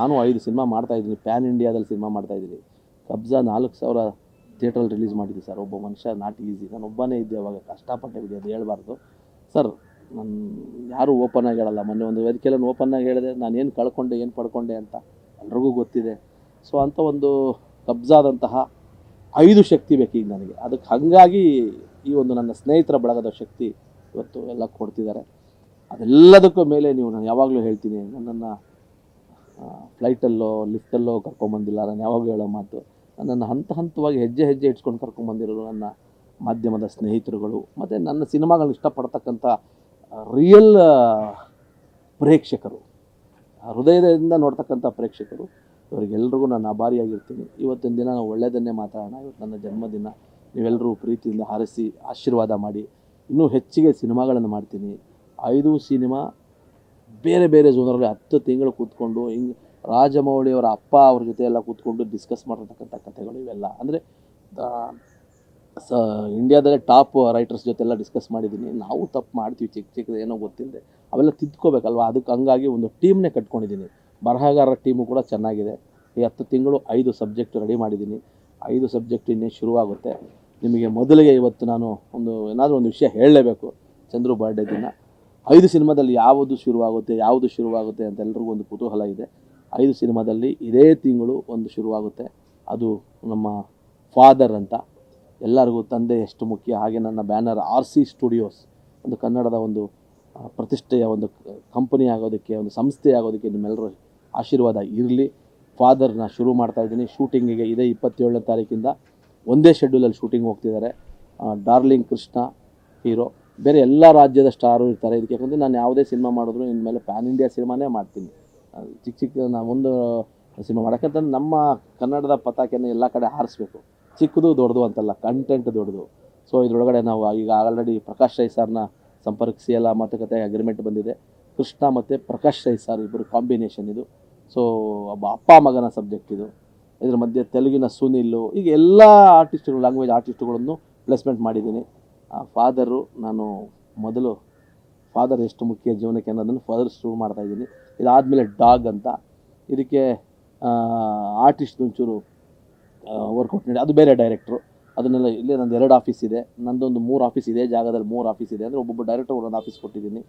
ನಾನು ಐದು ಸಿನಿಮಾ ಮಾಡ್ತಾ ಇದ್ದೀನಿ. ಪ್ಯಾನ್ ಇಂಡಿಯಾದಲ್ಲಿ ಸಿನಿಮಾ ಮಾಡ್ತಾ ಇದ್ದೀನಿ. ಕಬ್ಜಾ ನಾಲ್ಕು ಸಾವಿರ ಥಿಯೇಟ್ರಲ್ಲಿ ರಿಲೀಸ್ ಮಾಡಿದ್ವಿ ಸರ್. ಒಬ್ಬ ಮನುಷ್ಯ ನಾಟ್ ಈಸಿ. ನಾನು ಒಬ್ಬನೇ ಇದ್ದೆ ಅವಾಗ. ಕಷ್ಟಪಟ್ಟೆ ಬಿಡಿ, ಅದು ಹೇಳ್ಬಾರ್ದು. ಸರ್, ನಾನು ಯಾರೂ ಓಪನ್ ಆಗಿ ಹೇಳಲ್ಲ. ಮೊನ್ನೆ ಒಂದು ವೇದಿಕೆಯಲ್ಲಿ ಓಪನ್ ಆಗಿ ಹೇಳಿದೆ ನಾನು ಏನು ಕಳ್ಕೊಂಡೆ, ಏನು ಪಡ್ಕೊಂಡೆ ಅಂತ ಎಲ್ರಿಗೂ ಗೊತ್ತಿದೆ. ಸೊ ಅಂಥ ಒಂದು ಕಬ್ಜಾದಂತಹ ಐದು ಶಕ್ತಿ ಬೇಕೀಗ ನನಗೆ. ಅದಕ್ಕೆ ಹಾಗಾಗಿ ಈ ಒಂದು ನನ್ನ ಸ್ನೇಹಿತರ ಬಳಗದ ಶಕ್ತಿ ಇವತ್ತು ಎಲ್ಲ ಕೊಡ್ತಿದ್ದಾರೆ. ಅದೆಲ್ಲದಕ್ಕೂ ಮೇಲೆ ನೀವು, ನಾನು ಯಾವಾಗಲೂ ಹೇಳ್ತೀನಿ, ನನ್ನನ್ನು ಫ್ಲೈಟಲ್ಲೋ ಲಿಫ್ಟಲ್ಲೋ ಕರ್ಕೊಂಬಂದಿಲ್ಲ ನಾನು ಯಾವಾಗ ಹೇಳೋ ಮಾತು ನನ್ನ ಹಂತ ಹಂತವಾಗಿ ಹೆಜ್ಜೆ ಹೆಜ್ಜೆ ಇಟ್ಕೊಂಡು ಕರ್ಕೊಂಬಂದಿರೋರು ನನ್ನ ಮಾಧ್ಯಮದ ಸ್ನೇಹಿತರುಗಳು, ಮತ್ತು ನನ್ನ ಸಿನಿಮಾಗಳನ್ನ ಇಷ್ಟಪಡ್ತಕ್ಕಂಥ ರಿಯಲ್ ಪ್ರೇಕ್ಷಕರು ಹೃದಯದಿಂದ ನೋಡ್ತಕ್ಕಂಥ ಪ್ರೇಕ್ಷಕರು, ಇವರಿಗೆಲ್ರಿಗೂ ನಾನು ಆಭಾರಿಯಾಗಿರ್ತೀನಿ. ಇವತ್ತಿನ ದಿನ ನಾವು ಒಳ್ಳೆಯದನ್ನೇ ಮಾತಾಡೋಣ. ಇವತ್ತು ನನ್ನ ಜನ್ಮದಿನ. ನೀವೆಲ್ಲರೂ ಪ್ರೀತಿಯಿಂದ ಹಾರಿಸಿ, ಆಶೀರ್ವಾದ ಮಾಡಿ, ಇನ್ನೂ ಹೆಚ್ಚಿಗೆ ಸಿನಿಮಾಗಳನ್ನು ಮಾಡ್ತೀನಿ. ಐದು ಸಿನಿಮಾ ಬೇರೆ ಬೇರೆ ಜೋನರಲ್ಲಿ ಹತ್ತು ತಿಂಗಳು ಕೂತ್ಕೊಂಡು ಹಿಂಗೆ ರಾಜಮೌಳಿ ಅವರ ಅಪ್ಪ ಅವ್ರ ಜೊತೆ ಎಲ್ಲ ಕೂತ್ಕೊಂಡು ಡಿಸ್ಕಸ್ ಮಾಡಿರ್ತಕ್ಕಂಥ ಕಥೆಗಳು ಇವೆಲ್ಲ. ಅಂದರೆ ಸ ಇಂಡಿಯಾದಲ್ಲೇ ಟಾಪ್ ರೈಟರ್ಸ್ ಜೊತೆ ಎಲ್ಲ ಡಿಸ್ಕಸ್ ಮಾಡಿದ್ದೀನಿ. ನಾವು ತಪ್ಪು ಮಾಡ್ತೀವಿ ಚಿಕ್ಕ ಚಿಕ್ಕದು ಏನೋ ಗೊತ್ತಿಲ್ಲದೆ ಅವೆಲ್ಲ ತಿದ್ಕೋಬೇಕಲ್ವ? ಅದಕ್ಕೆ ಹಂಗಾಗಿ ಒಂದು ಟೀಮ್ನೇ ಕಟ್ಕೊಂಡಿದ್ದೀನಿ. ಬರಹಗಾರರ ಟೀಮು ಕೂಡ ಚೆನ್ನಾಗಿದೆ. ಈ ಹತ್ತು ತಿಂಗಳು ಐದು ಸಬ್ಜೆಕ್ಟ್ ರೆಡಿ ಮಾಡಿದ್ದೀನಿ. ಐದು ಸಬ್ಜೆಕ್ಟ್ ಇನ್ನೇ ಶುರುವಾಗುತ್ತೆ. ನಿಮಗೆ ಮೊದಲಿಗೆ ಇವತ್ತು ನಾನು ಒಂದು ಏನಾದರೂ ಒಂದು ವಿಷಯ ಹೇಳಲೇಬೇಕು. ಚಂದ್ರು ಬರ್ಡೇ ದಿನ. ಐದು ಸಿನಿಮಾದಲ್ಲಿ ಯಾವುದು ಶುರುವಾಗುತ್ತೆ ಯಾವುದು ಶುರುವಾಗುತ್ತೆ ಅಂತ ಎಲ್ರಿಗೂ ಒಂದು ಕುತೂಹಲ ಇದೆ. ಐದು ಸಿನಿಮಾದಲ್ಲಿ ಇದೇ ತಿಂಗಳು ಒಂದು ಶುರುವಾಗುತ್ತೆ. ಅದು ನಮ್ಮ ಫಾದರ್ ಅಂತ. ಎಲ್ಲರಿಗೂ ತಂದೆ ಎಷ್ಟು ಮುಖ್ಯ. ಹಾಗೆ ನನ್ನ ಬ್ಯಾನರ್ ಆರ್ ಸಿ ಸ್ಟುಡಿಯೋಸ್ ಒಂದು ಕನ್ನಡದ ಒಂದು ಪ್ರತಿಷ್ಠೆಯ ಒಂದು ಕಂಪನಿ ಆಗೋದಕ್ಕೆ, ಒಂದು ಸಂಸ್ಥೆ ಆಗೋದಕ್ಕೆ ನಿಮ್ಮೆಲ್ಲರೂ ಆಶೀರ್ವಾದ ಇರಲಿ. ಫಾದರ್ನ ಶುರು ಮಾಡ್ತಾ ಇದ್ದೀನಿ. ಶೂಟಿಂಗಿಗೆ ಇದೇ ಇಪ್ಪತ್ತೇಳನೇ ತಾರೀಕಿಂದ. ಒಂದೇ ಶೆಡ್ಯೂಲಲ್ಲಿ ಶೂಟಿಂಗ್ ಹೋಗ್ತಿದ್ದಾರೆ. ಡಾರ್ಲಿಂಗ್ ಕೃಷ್ಣ ಹೀರೋ ಬೇರೆ ಎಲ್ಲ ರಾಜ್ಯದ ಸ್ಟಾರು ಇರ್ತಾರೆ. ಇದಕ್ಕೆ ಯಾಕಂದರೆ ನಾನು ಯಾವುದೇ ಸಿನಿಮಾ ಮಾಡಿದ್ರು ಇನ್ಮೇಲೆ ಪ್ಯಾನ್ ಇಂಡಿಯಾ ಸಿನಿಮಾನೇ ಮಾಡ್ತೀನಿ. ಚಿಕ್ಕ ಚಿಕ್ಕ ನಾವು ಒಂದು ಸಿನಿಮಾ ಮಾಡೋಕ್ಕಂತ ನಮ್ಮ ಕನ್ನಡದ ಪತಾಕೆಯನ್ನು ಎಲ್ಲ ಕಡೆ ಹಾರಿಸ್ಬೇಕು. ಚಿಕ್ಕದು ದೊಡ್ಡದು ಅಂತಲ್ಲ ಕಂಟೆಂಟ್ ದೊಡ್ಡದು. ಸೊ ಇದರೊಳಗಡೆ ನಾವು ಈಗ ಆಲ್ರೆಡಿ ಪ್ರಕಾಶ್ ರೈ ಸರ್ನ ಸಂಪರ್ಕಿಸಿ ಎಲ್ಲ ಮಾತುಕತೆ ಅಗ್ರಿಮೆಂಟ್ ಬಂದಿದೆ. ಕೃಷ್ಣ ಮತ್ತು ಪ್ರಕಾಶ್ ರೈ ಸರ್ ಇಬ್ಬರು ಕಾಂಬಿನೇಷನ್ ಇದು. ಸೊ ಒಬ್ಬ ಅಪ್ಪ ಮಗನ ಸಬ್ಜೆಕ್ಟ್ ಇದು. ಇದ್ರ ಮಧ್ಯೆ ತೆಲುಗಿನ ಸುನಿಲ್ಲು ಈಗ ಎಲ್ಲ ಆರ್ಟಿಸ್ಟ್ಗಳು ಲ್ಯಾಂಗ್ವೇಜ್ ಆರ್ಟಿಸ್ಟ್ಗಳನ್ನು ಪ್ಲೇಸ್ಮೆಂಟ್ ಮಾಡಿದ್ದೀನಿ. ಆ ಫಾದರು ನಾನು ಮೊದಲು ಫಾದರ್ ಎಷ್ಟು ಮುಖ್ಯ ಜೀವನಕ್ಕೆ ಅನ್ನೋದನ್ನು ಫಾದರ್ ಶುರು ಮಾಡ್ತಾ ಇದ್ದೀನಿ. ಇದಾದಮೇಲೆ ಡಾಗ್ ಅಂತ. ಇದಕ್ಕೆ ಆರ್ಟಿಸ್ಟ್ ಒಂಚೂರು ವರ್ಕೌಟ್ ನೀಡಿ. ಅದು ಬೇರೆ ಡೈರೆಕ್ಟ್ರು ಅದನ್ನೆಲ್ಲ ಇಲ್ಲಿ ನಂದು ಎರಡು ಆಫೀಸ್ ಇದೆ. ನಂದೊಂದು ಮೂರು ಆಫೀಸ್ ಇದೆ. ಜಾಗದಲ್ಲಿ ಮೂರು ಆಫೀಸ್ ಇದೆ. ಅಂದರೆ ಒಬ್ಬೊಬ್ಬ ಡೈರೆಕ್ಟರ್ ಒಂದೊಂದು ಆಫೀಸ್ ಕೊಟ್ಟಿದ್ದೀನಿ.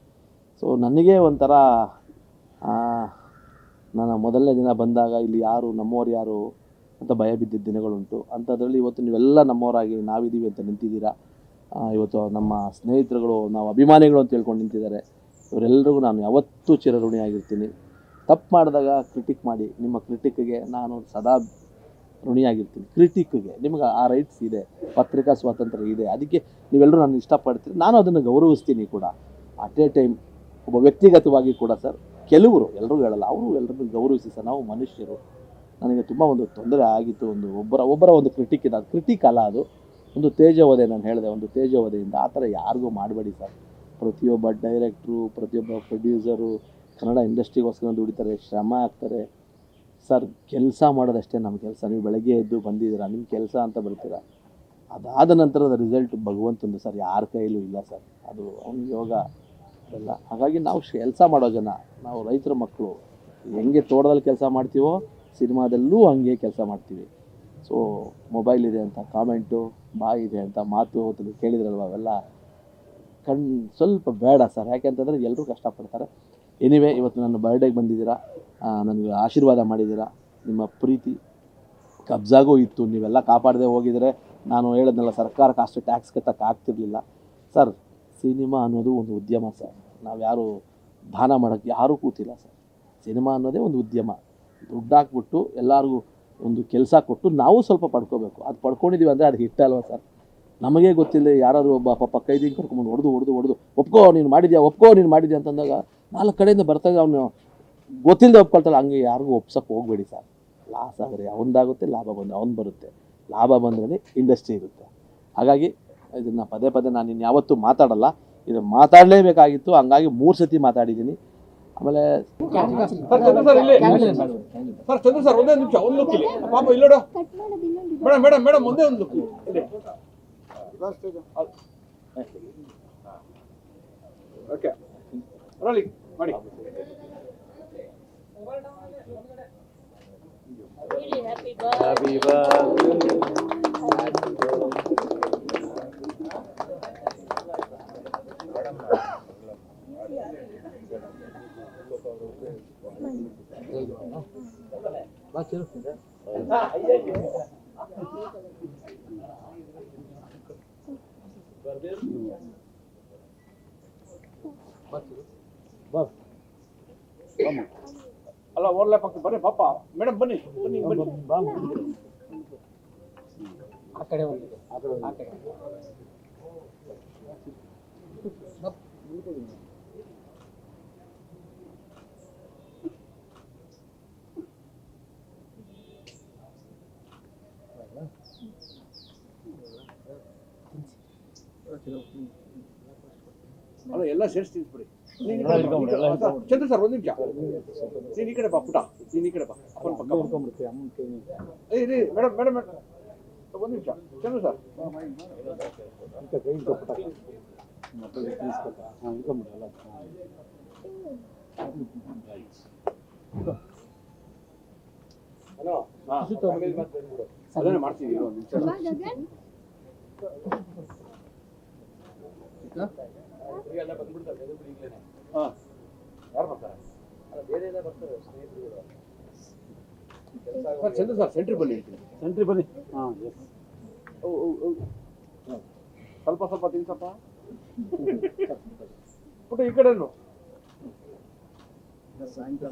ಸೊ ನನಗೆ ಒಂಥರ ನಾನು ಮೊದಲನೇ ದಿನ ಬಂದಾಗ ಇಲ್ಲಿ ಯಾರು, ನಮ್ಮವ್ರು ಯಾರು ಅಂತ ಭಯ ಬಿದ್ದಿದ್ದ ದಿನಗಳುಂಟು. ಅಂಥದ್ರಲ್ಲಿ ಇವತ್ತು ನೀವೆಲ್ಲ ನಮ್ಮವರಾಗಿ ನಾವಿದ್ದೀವಿ ಅಂತ ನಿಂತಿದ್ದೀರಾ? ಇವತ್ತು ನಮ್ಮ ಸ್ನೇಹಿತರುಗಳು, ನಾವು ಅಭಿಮಾನಿಗಳು ಅಂತ ಹೇಳ್ಕೊಂಡು ನಿಂತಿದ್ದಾರೆ. ಇವರೆಲ್ಲರಿಗೂ ನಾನು ಯಾವತ್ತೂ ಚಿರಋಣಿಯಾಗಿರ್ತೀನಿ ತಪ್ಪು ಮಾಡಿದಾಗ ಕ್ರಿಟಿಕ್ ಮಾಡಿ, ನಿಮ್ಮ ಕ್ರಿಟಿಕ್ಗೆ ನಾನು ಸದಾ ಋಣಿಯಾಗಿರ್ತೀನಿ ಕ್ರಿಟಿಕ್ಗೆ ನಿಮ್ಗೆ ಆ ರೈಟ್ಸ್ ಇದೆ, ಪತ್ರಿಕಾ ಸ್ವಾತಂತ್ರ್ಯ ಇದೆ. ಅದಕ್ಕೆ ನೀವೆಲ್ಲರೂ ನಾನು ಇಷ್ಟಪಡ್ತೀರಿ. ನಾನು ಅದನ್ನು ಗೌರವಿಸ್ತೀನಿ ಕೂಡ. ಅಟ್ ಎ ಟೈಮ್ ಒಬ್ಬ ವ್ಯಕ್ತಿಗತವಾಗಿ ಕೂಡ ಸರ್, ಕೆಲವರು ಎಲ್ಲರೂ ಹೇಳಲ್ಲ, ಅವರು ಎಲ್ಲರನ್ನು ಗೌರವಿಸಿ ಸರ್, ನಾವು ಮನುಷ್ಯರು. ನನಗೆ ತುಂಬ ಒಂದು ತೊಂದರೆ ಆಗಿತ್ತು, ಒಂದು ಒಬ್ಬರ ಒಬ್ಬರ ಒಂದು ಕ್ರಿಟಿಕ್ ಇದೆ. ಅದು ಕ್ರಿಟಿಕ್ ಅಲ್ಲ ಅದು. ಒಂದು ತೇಜವಧೆ ನಾನು ಹೇಳಿದೆ, ಒಂದು ತೇಜವಧೆಯಿಂದ ಆ ಥರ ಯಾರಿಗೂ ಮಾಡಬೇಡಿ ಸರ್. ಪ್ರತಿಯೊಬ್ಬ ಡೈರೆಕ್ಟ್ರು ಪ್ರತಿಯೊಬ್ಬ ಪ್ರೊಡ್ಯೂಸರು ಕನ್ನಡ ಇಂಡಸ್ಟ್ರಿಗೋಸ್ಕರ ದುಡಿತಾರೆ, ಶ್ರಮ ಹಾಕ್ತಾರೆ ಸರ್, ಕೆಲಸ ಮಾಡೋದಷ್ಟೇ ನಮ್ಮ ಕೆಲಸ. ನೀವು ಬೆಳಗ್ಗೆ ಎದ್ದು ಬಂದಿದ್ದೀರಾ ನಿಮ್ಮ ಕೆಲಸ ಅಂತ ಬರ್ತೀರಾ. ಅದಾದ ನಂತರದ ರಿಸಲ್ಟ್ ಭಗವಂತಂದು ಸರ್, ಯಾರ ಕೈಲೂ ಇಲ್ಲ ಸರ್. ಅದು ಅವನ ಯೋಗ ಎಲ್ಲ ಹಾಗಾಗಿ ನಾವು ಕೆಲಸ ಮಾಡೋ ಜನ, ನಾವು ರೈತರ ಮಕ್ಕಳು, ಹೆಂಗೆ ತೋಟದಲ್ಲಿ ಕೆಲಸ ಮಾಡ್ತೀವೋ, ಸಿನಿಮಾದಲ್ಲೂ ಹಂಗೆ ಕೆಲಸ ಮಾಡ್ತೀವಿ. ಸೊ ಮೊಬೈಲ್ ಇದೆ ಅಂತ ಕಾಮೆಂಟು ಬಾಯಿ ಇದೆ ಅಂತ ಮಾತು ಹೊತ್ತು ಕೇಳಿದ್ರಲ್ವ ಅವೆಲ್ಲ? ಕಣ್, ಸ್ವಲ್ಪ ಬೇಡ ಸರ್. ಯಾಕೆಂತಂದರೆ ಎಲ್ಲರೂ ಕಷ್ಟಪಡ್ತಾರೆ. ಎನಿವೇ ಇವತ್ತು ನನ್ನ ಬರ್ಡೇಗೆ ಬಂದಿದ್ದೀರಾ? ನನಗೆ ಆಶೀರ್ವಾದ ಮಾಡಿದ್ದೀರಾ? ನಿಮ್ಮ ಪ್ರೀತಿ ಕಬ್ಜಾಗೂ ಇತ್ತು. ನೀವೆಲ್ಲ ಕಾಪಾಡದೆ ಹೋಗಿದರೆ ನಾನು ಹೇಳೋದ್ನೆಲ್ಲ, ಸರ್ಕಾರಕ್ಕೆ ಅಷ್ಟು ಟ್ಯಾಕ್ಸ್ ಕಟ್ಟಕ್ಕೆ ಆಗ್ತಿರ್ಲಿಲ್ಲ. ಸರ್, ಸಿನಿಮಾ ಅನ್ನೋದು ಒಂದು ಉದ್ಯಮ ಸರ್. ನಾವು ಯಾರು ದಾನ ಮಾಡೋಕ್ಕೆ ಯಾರೂ ಕೂತಿಲ್ಲ ಸರ್. ಸಿನಿಮಾ ಅನ್ನೋದೇ ಒಂದು ಉದ್ಯಮ. ದುಡ್ಡು ಹಾಕ್ಬಿಟ್ಟು ಎಲ್ಲರಿಗೂ ಒಂದು ಕೆಲಸ ಕೊಟ್ಟು ನಾವು ಸ್ವಲ್ಪ ಪಡ್ಕೋಬೇಕು. ಅದು ಪಡ್ಕೊಂಡಿದ್ದೀವಿ ಅಂದರೆ ಅದು ಹಿಟ್ಟಲ್ವ ಸರ್? ನಮಗೆ ಗೊತ್ತಿಲ್ಲ ಯಾರಾದರೂ ಒಬ್ಬ ಪಾಪ ಕೈದಿಗೆ ಕರ್ಕೊಂಬಂದು ಹೊಡೆದು ಹೊಡೆದು ಹೊಡೆದು, ಒಪ್ಕೋ, ನೀನು ಮಾಡಿದ್ಯಾ, ಒಪ್ಕೋ, ನೀನು ಮಾಡಿದ್ಯಾ ಅಂತಂದಾಗ ನಾಲ್ಕು ಕಡೆಯಿಂದ ಬರ್ತಾಗ ಅವನು ಗೊತ್ತಿಲ್ಲದೆ ಒಪ್ಕೊಳ್ತಾಳೆ. ಹಂಗೆ ಯಾರಿಗೂ ಒಪ್ಸಕ್ಕೆ ಹೋಗಬೇಡಿ ಸರ್. ಲಾಸ್ ಆದರೆ ಅವನದಾಗುತ್ತೆ, ಲಾಭ ಬಂದು ಅವನು ಬರುತ್ತೆ. ಲಾಭ ಬಂದ್ರೆ ಇಂಡಸ್ಟ್ರಿ ಇರುತ್ತೆ. ಹಾಗಾಗಿ ಇದನ್ನು ಪದೇ ಪದೇ ನಾನು ಇನ್ನು ಯಾವತ್ತೂ ಮಾತಾಡಲ್ಲ. ಇದು ಮಾತಾಡಲೇಬೇಕಾಗಿತ್ತು. ಹಂಗಾಗಿ ಮೂರು ಸತಿ ಮಾತಾಡಿದ್ದೀನಿ. ಆಮೇಲೆ ಸರ್ ಚಂದ್ರ ಸರ್ ಇಲ್ಲಿ ಸರ್ ಚಂದ್ರ ಸರ್ ಒಂದೇ ನಿಮಿಷ ಒಂದು ಲುಕ್ ಇಲ್ಲಿ ಪಾಪ ಇಲ್ಲೋಡ ಮೇಡಮ್ ಮೇಡಮ್ ಮೇಡಮ್ ಒಂದೇ ಒಂದು ಲುಕ್ ಇಲ್ಲಿ ಓಕೆ ರೋಲಿ ಮಾಡಿ ಅಲ್ಲ ಓರ್ಲೆ ಪಕ್ಕ ಬನ್ನಿ ಪಾಪ ಮೇಡಮ್ ಬನ್ನಿ ಬನ್ನಿ ಬನ್ನಿ ಅಲ್ಲ ಎಲ್ಲ ಸೇರಿಸಿ ತಿನ್ಸ್ಬಿಡಿ ನೀನ್ ಈ ಕಡೆ ಬಾ, ಎಲ್ಲ ಸೇರಿಸಿ ತಿನ್ಸ್ಬಿಡಿ. ಚಂದ್ರ ಸರ್ ಒಂದ್ ನಿಮಿಷ. ನೀನ್ ಈ ಕಡೆ ಬಾ ಪುಟ. ನೀನ್ ಈ ಕಡೆ ಬಾ. ಅಪ್ಪನ ಪಕ್ಕ. ಏ ರೀ ಮೇಡಮ್ ಮೇಡಮ್ ಮೇಡಮ್ ಒಂದ್ ನಿಮಿಷ. ಚಂದ್ರ ಸರ್. ಹಾ. ಅದನ್ನೇ ಮಾಡ್ತೀವಿ ಒಂದ್ ನಿಮಿಷ. ಹಾ. ಯಾರು ಬರ್ತಾರೆ? ಸರ್ ಚಂದ್ರ ಸರ್ ಸೆಂಟ್ರಿ ಬನ್ನಿ ಸೆಂಟ್ರಿ ಬನ್ನಿ. ಹಾಂ ಎಸ್ ಓ ಓ. ಸ್ವಲ್ಪ ಸ್ವಲ್ಪ ತಿನ್ಸಪ್ಪ. ಪುಟ್ಟ ಈ ಕಡೆನು. ಸಾಯಂಕಾಲ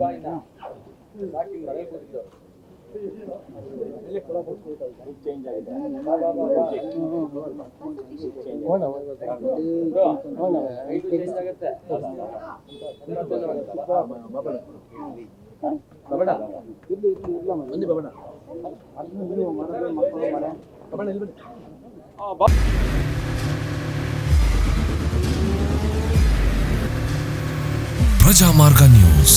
ಬಾ ಪ್ರಜಾಮಾರ್ಗ ನ್ಯೂಸ್.